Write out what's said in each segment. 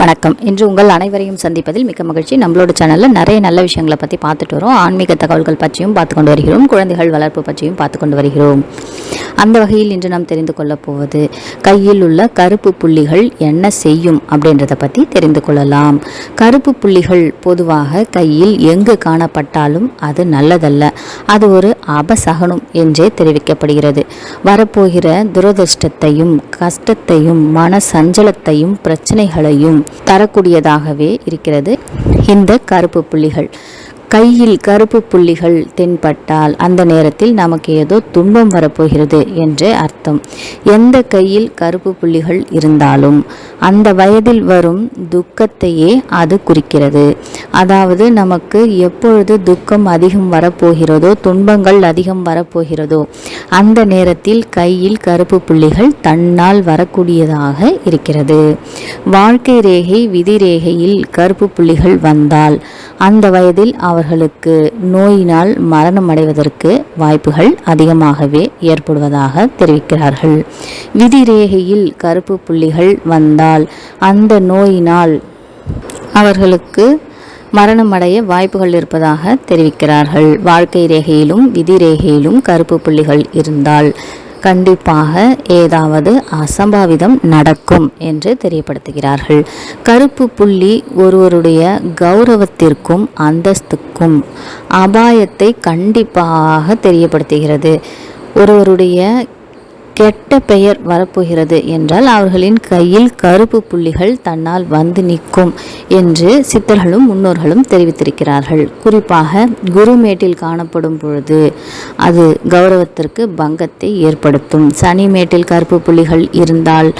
வணக்கம். இன்று உங்கள் அனைவரையும் சந்திப்பதில் மிக்க மகிழ்ச்சி. நம்மளோட சேனலில் நிறைய நல்ல விஷயங்களை பற்றி பார்த்துட்டு வரோம். ஆன்மீக தகவல்கள் பற்றியும் பார்த்து கொண்டு வருகிறோம். குழந்தைகள் வளர்ப்பு பற்றியும் பார்த்து கொண்டு வருகிறோம். அந்த வகையில் இன்று நாம் தெரிந்து கொள்ளப் போவது கையில் உள்ள கருப்பு புள்ளிகள் என்ன செய்யும் அப்படின்றத பற்றி தெரிந்து கொள்ளலாம். கருப்பு புள்ளிகள் பொதுவாக கையில் எங்கு காணப்பட்டாலும் அது நல்லதல்ல. அது ஒரு அபசகனம் என்றே தெரிவிக்கப்படுகிறது. வரப்போகிற துரதிர்ஷ்டத்தையும் கஷ்டத்தையும் மன சஞ்சலத்தையும் பிரச்சனைகளையும் தரக்கூடியதாகவே இருக்கிறது. இந்த கருப்பு புள்ளிகள். கையில் கருப்பு புள்ளிகள் தென்பட்டால் அந்த நேரத்தில் நமக்கு ஏதோ துன்பம் வரப்போகிறது என்று அர்த்தம். எந்த கையில் கருப்பு புள்ளிகள் இருந்தாலும் அந்த வயதில் வரும் துக்கத்தையே அது குறிக்கிறது. அதாவது நமக்கு எப்பொழுது துக்கம் அதிகம் வரப்போகிறதோ துன்பங்கள் அதிகம் வரப்போகிறதோ அந்த நேரத்தில் கையில் கருப்பு புள்ளிகள் தன்னால் வரக்கூடியதாக இருக்கிறது. வாழ்க்கை ரேகை விதி ரேகையில் கருப்பு புள்ளிகள் வந்தால் அந்த வயதில் அவர்களுக்கு நோயினால் மரணம் அடைவதற்கு வாய்ப்புகள் அதிகமாகவே ஏற்படுவதாக தெரிவிக்கிறார்கள். விதி ரேகையில் கருப்பு புள்ளிகள் வந்தால் அந்த நோயினால் அவர்களுக்கு மரணமடைய வாய்ப்புகள் இருப்பதாக தெரிவிக்கிறார்கள். வாழ்க்கை ரேகையிலும் விதி ரேகையிலும் கருப்பு புள்ளிகள் இருந்தால் கண்டிப்பாக ஏதாவது அசம்பாவிதம் நடக்கும் என்று தெரியப்படுத்துகிறார்கள். கருப்பு புள்ளி ஒருவருடைய கௌரவத்திற்கும் அந்தஸ்துக்கும் அபாயத்தை கண்டிப்பாக தெரியப்படுத்துகிறது. ஒருவருடைய கெட்ட பெயர் வரப்போகிறது என்றால் அவர்களின் கையில் கருப்பு புள்ளிகள் தன்னால் வந்து நிற்கும் என்று சித்தர்களும் முன்னோர்களும் தெரிவித்திருக்கிறார்கள். குறிப்பாக குருமேட்டில் காணப்படும் பொழுது அது கௌரவத்திற்கு பங்கத்தை ஏற்படுத்தும். சனிமேட்டில் கருப்பு புள்ளிகள் இருந்தால்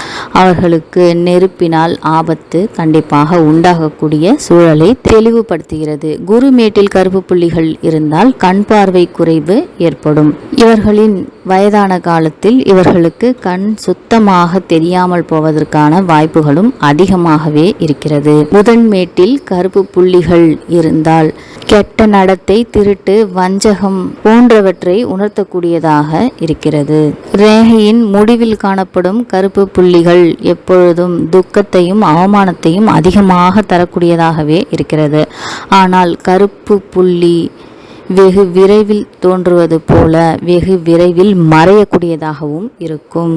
அவர்களுக்கு நெருப்பினால் ஆபத்து கண்டிப்பாக உண்டாகக்கூடிய சூழலை தெளிவுபடுத்துகிறது. குருமேட்டில் கருப்பு புள்ளிகள் இருந்தால் கண் பார்வை குறைவு ஏற்படும். இவர்களின் வயதான காலத்தில் இவர்களுக்கு கண் சுத்தமாக தெரியாமல் போவதற்கான வாய்ப்புகளும் அதிகமாகவே இருக்கிறது. புதன்மேட்டில் கருப்பு புள்ளிகள் இருந்தால் கெட்ட நடத்தை திருட்டு வஞ்சகம் போன்றவற்றை உணர்த்தக்கூடியதாக இருக்கிறது. ரேகையின் முடிவில் காணப்படும் கருப்பு புள்ளிகள் எப்பொழுதும் துக்கத்தையும் அவமானத்தையும் அதிகமாக தரக்கூடியதாகவே இருக்கிறது. ஆனால் கருப்பு புள்ளி வெகு விரைவில் தோன்றுவது போல வெகு விரைவில் மறையக்கூடியதாகவும் இருக்கும்.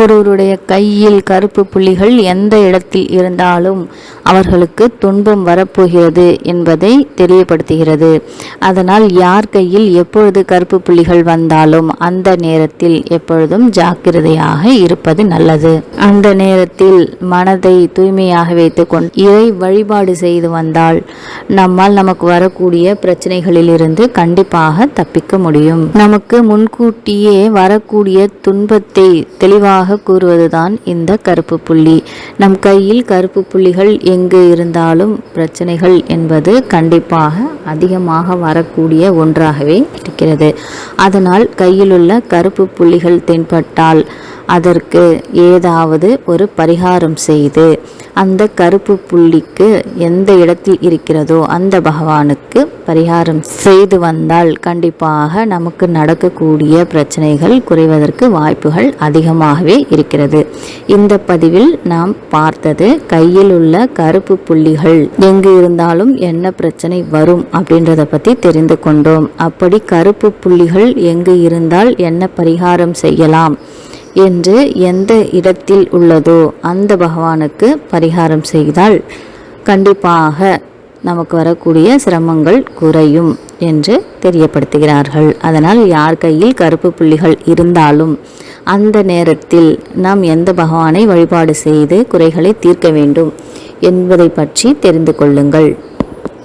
ஒருவருடைய கையில் கருப்பு புள்ளிகள் எந்த இடத்தில் இருந்தாலும் அவர்களுக்கு துன்பம் வரப்போகிறது என்பதை தெரியப்படுத்துகிறது. அதனால் யார் கையில் எப்பொழுது கருப்பு புள்ளிகள் வந்தாலும் அந்த நேரத்தில் எப்பொழுதும் ஜாக்கிரதையாக இருப்பது நல்லது. அந்த நேரத்தில் மனதை தூய்மையாக வைத்துக்கொண்டு இறை வழிபாடு செய்து வந்தால் நம்மால் நமக்கு வரக்கூடிய பிரச்சனைகளில் இருந்து கண்டிப்பாக தப்பிக்க முடியும். நமக்கு முன்கூட்டியே வரக்கூடிய துன்பத்தை தெளிவாக தெளிவாக கூறுவதுதான் இந்த கருப்பு புள்ளி. நம் கையில் கருப்பு புள்ளிகள் எங்கு இருந்தாலும் பிரச்சனைகள் என்பது கண்டிப்பாக அதிகமாக வரக்கூடிய ஒன்றாகவே இருக்கிறது. அதனால் கையிலுள்ள கருப்பு புள்ளிகள் தென்பட்டால் அதற்கு ஏதாவது ஒரு பரிகாரம் செய்து அந்த கருப்பு புள்ளிக்கு எந்த இடத்தில் இருக்கிறதோ அந்த பகவானுக்கு பரிகாரம் செய்து வந்தால் கண்டிப்பாக நமக்கு நடக்கக்கூடிய பிரச்சனைகள் குறைவதற்கு வாய்ப்புகள் அதிகமாகவே இருக்கிறது. இந்த பதிவில் நாம் பார்த்தது கையில் உள்ள கருப்பு புள்ளிகள் எங்கு இருந்தாலும் என்ன பிரச்சனை வரும் அப்படின்றத பற்றி தெரிந்து கொண்டோம். அப்படி கருப்பு புள்ளிகள் எங்கு இருந்தால் என்ன பரிகாரம் செய்யலாம் என்று எந்த இடத்தில் உள்ளதோ அந்த பகவானுக்கு பரிகாரம் செய்தால் கண்டிப்பாக நமக்கு வரக்கூடிய சிரமங்கள் குறையும் என்று தெரியப்படுத்துகிறார்கள். அதனால் யார் கையில் கருப்பு புள்ளிகள் இருந்தாலும் அந்த நேரத்தில் நாம் எந்த பகவானை வழிபாடு செய்து குறைகளை தீர்க்க வேண்டும் என்பதை பற்றி தெரிந்து கொள்ளுங்கள்.